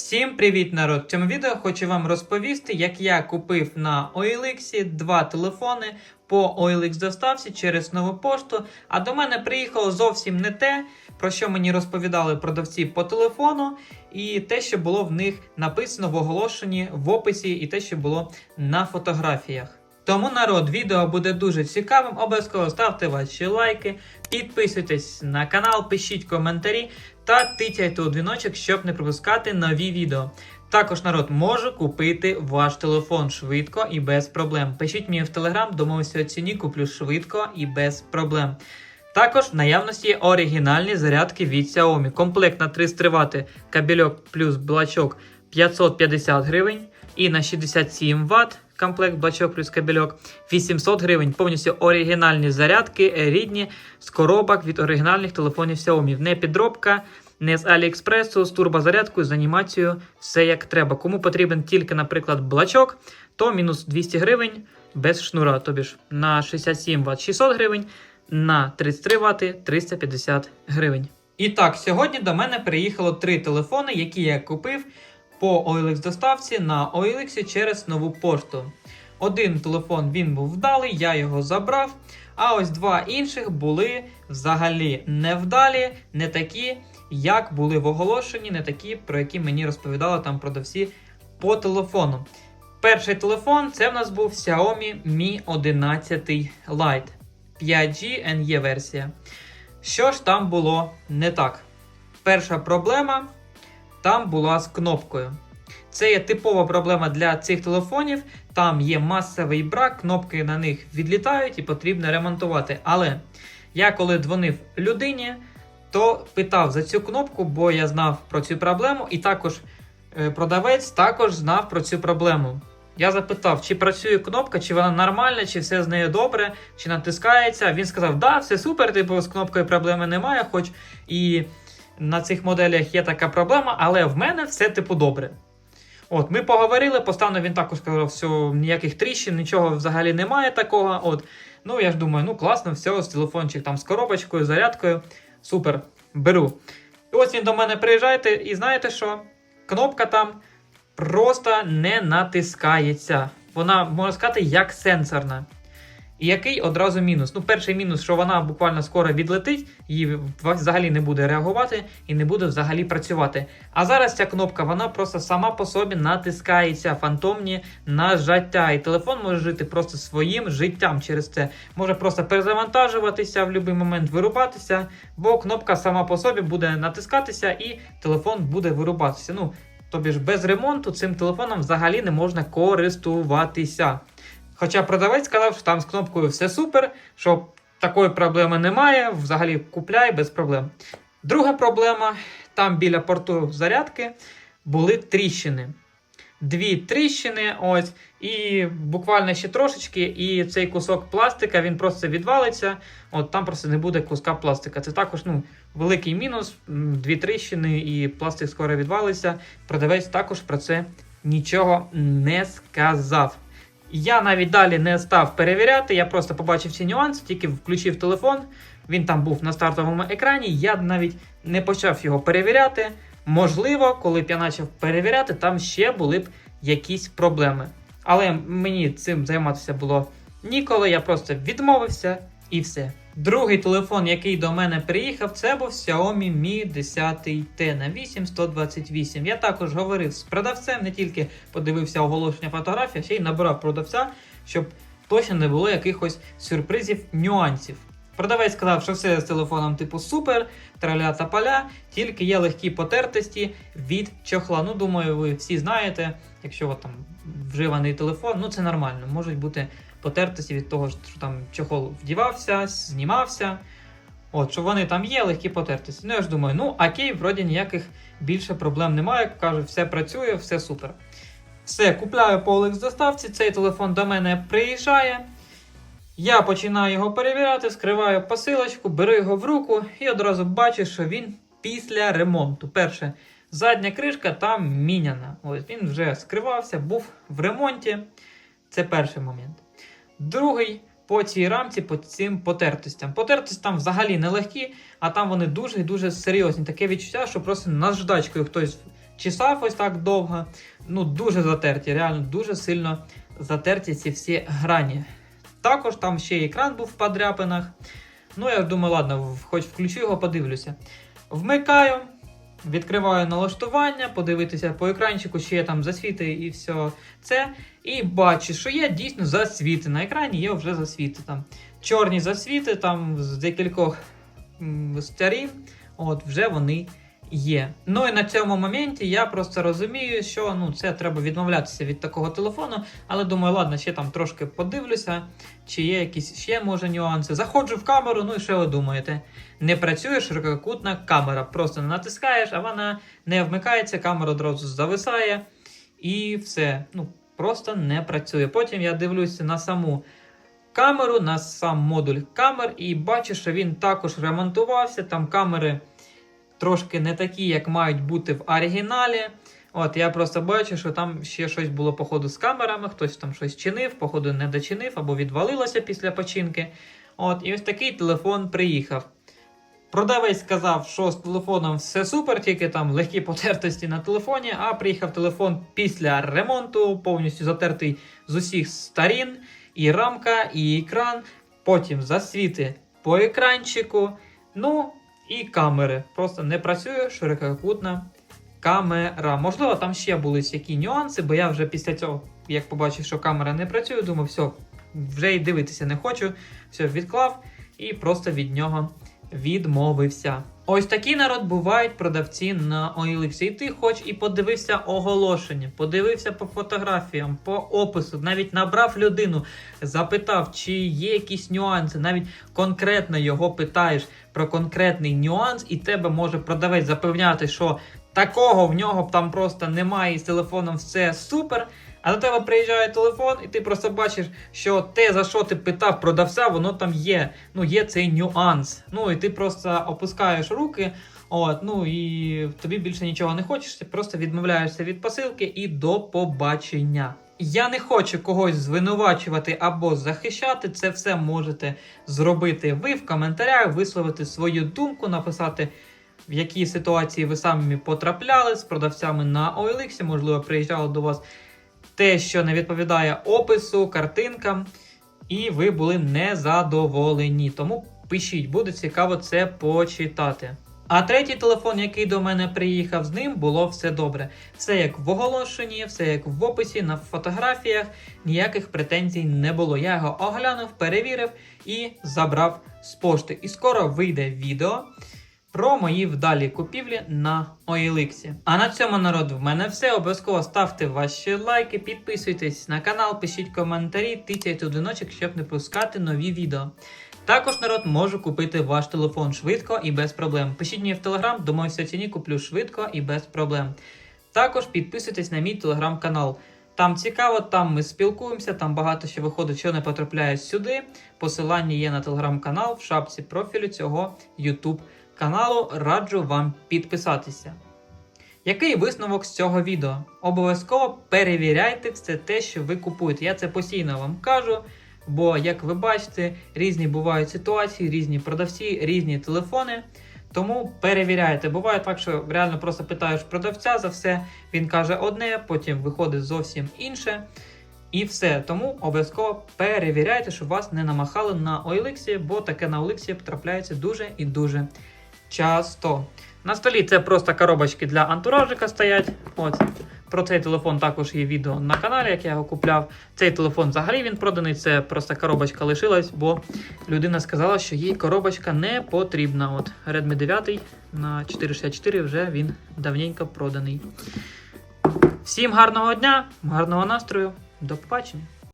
Всім привіт, народ! В цьому відео хочу вам розповісти, як я купив на OLX два телефони по OLX доставці через нову пошту. А до мене приїхало зовсім не те, про що мені розповідали продавці по телефону, і те, що було в них написано в оголошенні в описі, і те, що було на фотографіях. Тому народ, відео буде дуже цікавим. Обов'язково ставте ваші лайки, підписуйтесь на канал, пишіть коментарі та тицяйте у дзвіночок, щоб не пропускати нові відео. Також народ може купити ваш телефон швидко і без проблем. Пишіть мені в телеграм, домовився ціні, куплю швидко і без проблем. Також в наявності є оригінальні зарядки від Xiaomi. Комплект на 3 стривати кабельок плюс блачок 550 гривень. І на 67 Вт комплект блачок плюс кабельок 800 гривень. Повністю оригінальні зарядки, рідні з коробок від оригінальних телефонів Xiaomi. Не підробка, не з Аліекспресу, з турбозарядкою, з анімацією, все як треба. Кому потрібен тільки, наприклад, блачок, то мінус 200 гривень без шнура. Тобі ж на 67 Вт 600 гривень, на 33 Вт 350 гривень. І так, сьогодні до мене приїхало три телефони, які я купив по OLX доставці на OLX через нову пошту. Один телефон він був вдалий, я його забрав. А ось два інших були взагалі невдалі, не такі, як були в оголошенні, не такі, про які мені розповідали там продавці по телефону. Перший телефон це в нас був Xiaomi Mi 11 Lite 5G NE версія. Що ж там було не так? Перша проблема там була з кнопкою. Це є типова проблема для цих телефонів. Там є масовий брак, кнопки на них відлітають і потрібно ремонтувати. Але я коли дзвонив людині, то питав за цю кнопку, бо я знав про цю проблему, і також е, продавець також знав про цю проблему. Я запитав, чи працює кнопка, чи вона нормальна, чи все з нею добре, чи натискається. Він сказав, да, все супер, типу з кнопкою проблеми немає, хоч і на цих моделях є така проблема, але в мене все типу добре. От, ми поговорили, поставно він також сказав, що ніяких тріщин, нічого взагалі немає такого. От, ну я ж думаю, ну класно, все, з телефончик там з коробочкою, зарядкою. Супер, беру. І ось він до мене приїжджає, і знаєте що? Кнопка там просто не натискається. Вона, можна сказати, як сенсорна. І який одразу мінус? Ну, перший мінус, що вона буквально скоро відлетить, її взагалі не буде реагувати і не буде взагалі працювати. А зараз ця кнопка, вона просто сама по собі натискається, фантомні нажаття. І телефон може жити просто своїм життям через це. Може просто перезавантажуватися в будь-який момент, вирубатися, бо кнопка сама по собі буде натискатися і телефон буде вирубатися. Ну, тобі ж без ремонту цим телефоном взагалі не можна користуватися. Хоча продавець сказав, що там з кнопкою все супер, що такої проблеми немає, взагалі купляй без проблем. Друга проблема: там біля порту зарядки були тріщини. Дві тріщини, ось, і буквально ще трошечки, і цей кусок пластика він просто відвалиться. От там просто не буде куска пластика. Це також ну, великий мінус. Дві тріщини, і пластик скоро відвалиться. Продавець також про це нічого не сказав. Я навіть далі не став перевіряти, я просто побачив ці нюанси, тільки включив телефон. Він там був на стартовому екрані. Я навіть не почав його перевіряти. Можливо, коли б я почав перевіряти, там ще були б якісь проблеми. Але мені цим займатися було ніколи. Я просто відмовився і все. Другий телефон, який до мене приїхав, це був Xiaomi Mi 10T на 8128. Я також говорив з продавцем, не тільки подивився оголошення фотографії, а ще й набирав продавця, щоб точно не було якихось сюрпризів, нюансів. Продавець сказав, що все з телефоном типу супер, траля та поля, тільки є легкі потертості від чохла. Ну, думаю, ви всі знаєте, якщо от там вживаний телефон, ну це нормально. Можуть бути потертості від того, що там чохол вдівався, знімався. От, що вони там є, легкі потертості. Ну, я ж думаю, ну окей, вроді ніяких більше проблем немає. Кажуть, все працює, все супер. Все, купляю по OLX доставці, цей телефон до мене приїжджає. Я починаю його перевіряти, скриваю посилочку, беру його в руку і одразу бачу, що він після ремонту. Перше, задня кришка там міняна. Ось він вже скривався, був в ремонті. Це перший момент. Другий по цій рамці, по цим потертостям. Потертості там взагалі нелегкі, а там вони дуже і дуже серйозні. Таке відчуття, що просто наждачкою хтось чесав ось так довго. Ну, дуже затерті, реально дуже сильно затерті ці всі грані. Також там ще й екран був в подряпинах. Ну, я думаю, ладно, хоч включу його, подивлюся. Вмикаю, відкриваю налаштування, подивитися по екранчику, чи є там засвіти і все це. І бачу, що є дійсно засвіти. На екрані є вже засвіти. Там чорні засвіти, там з декількох сторін, от вже вони є. Ну і на цьому моменті я просто розумію, що ну, це треба відмовлятися від такого телефону. Але думаю, ладно, ще там трошки подивлюся, чи є якісь ще може нюанси. Заходжу в камеру, ну і що ви думаєте? Не працює ширококутна камера. Просто не натискаєш, а вона не вмикається, камера одразу зависає і все. Ну, просто не працює. Потім я дивлюся на саму камеру, на сам модуль камер, і бачу, що він також ремонтувався. Там камери трошки не такі, як мають бути в оригіналі. От я просто бачу, що там ще щось було походу з камерами, хтось там щось чинив, походу не дочинив або відвалилося після починки. От, і ось такий телефон приїхав. Продавець сказав, що з телефоном все супер, тільки там легкі потертості на телефоні, а приїхав телефон після ремонту, повністю затертий з усіх сторін, і рамка, і екран, потім засвіти по екранчику, ну і камери. Просто не працює ширококутна камера. Можливо, там ще були які нюанси, бо я вже після цього, як побачив, що камера не працює, думав, все, вже й дивитися не хочу. Все, відклав і просто від нього відмовився. Ось такі народ бувають продавці на OLX. І ти хоч і подивився оголошення, подивився по фотографіям, по опису, навіть набрав людину, запитав, чи є якісь нюанси, навіть конкретно його питаєш про конкретний нюанс, і тебе може продавець запевняти, що такого в нього там просто немає, і з телефоном все супер. А до тебе приїжджає телефон, і ти просто бачиш, що те, за що ти питав продавця, воно там є. Ну, є цей нюанс. Ну і ти просто опускаєш руки, от, ну і тобі більше нічого не хочеш, ти просто відмовляєшся від посилки і до побачення. Я не хочу когось звинувачувати або захищати. Це все можете зробити ви в коментарях, висловити свою думку, написати. В які ситуації ви самі потрапляли з продавцями на OLX, можливо, приїжджало до вас те, що не відповідає опису, картинкам, і ви були незадоволені. Тому пишіть, буде цікаво це почитати. А третій телефон, який до мене приїхав з ним, було все добре. Все як в оголошенні, все як в описі, на фотографіях, ніяких претензій не було. Я його оглянув, перевірив і забрав з пошти. І скоро вийде відео про мої вдалі купівлі на OLX. А на цьому народ в мене все. Обов'язково ставте ваші лайки, підписуйтесь на канал, пишіть коментарі, тицяйте у дзвіночок, щоб не пускати нові відео. Також народ може купити ваш телефон швидко і без проблем. Пишіть мені в телеграм, домовився ціні, куплю швидко і без проблем. Також підписуйтесь на мій телеграм-канал. Там цікаво, там ми спілкуємося, там багато що виходить, що не потрапляє сюди. Посилання є на телеграм-канал в шапці профілю цього YouTube каналу. Раджу вам підписатися. Який висновок з цього відео? Обов'язково перевіряйте все те, що ви купуєте. Я це постійно вам кажу. Бо, як ви бачите, різні бувають ситуації, різні продавці, різні телефони. Тому перевіряйте. Буває так, що реально просто питаєш продавця за все, він каже одне, потім виходить зовсім інше. І все. Тому обов'язково перевіряйте, щоб вас не намахали на OLX, бо таке на OLX потрапляється дуже і дуже часто. На столі це просто коробочки для антуражика стоять. От. Про цей телефон також є відео на каналі, як я його купляв. Цей телефон взагалі він проданий, це просто коробочка лишилась, бо людина сказала, що їй коробочка не потрібна. От Redmi 9 на 464 вже він давненько проданий. Всім гарного дня, гарного настрою, до побачення!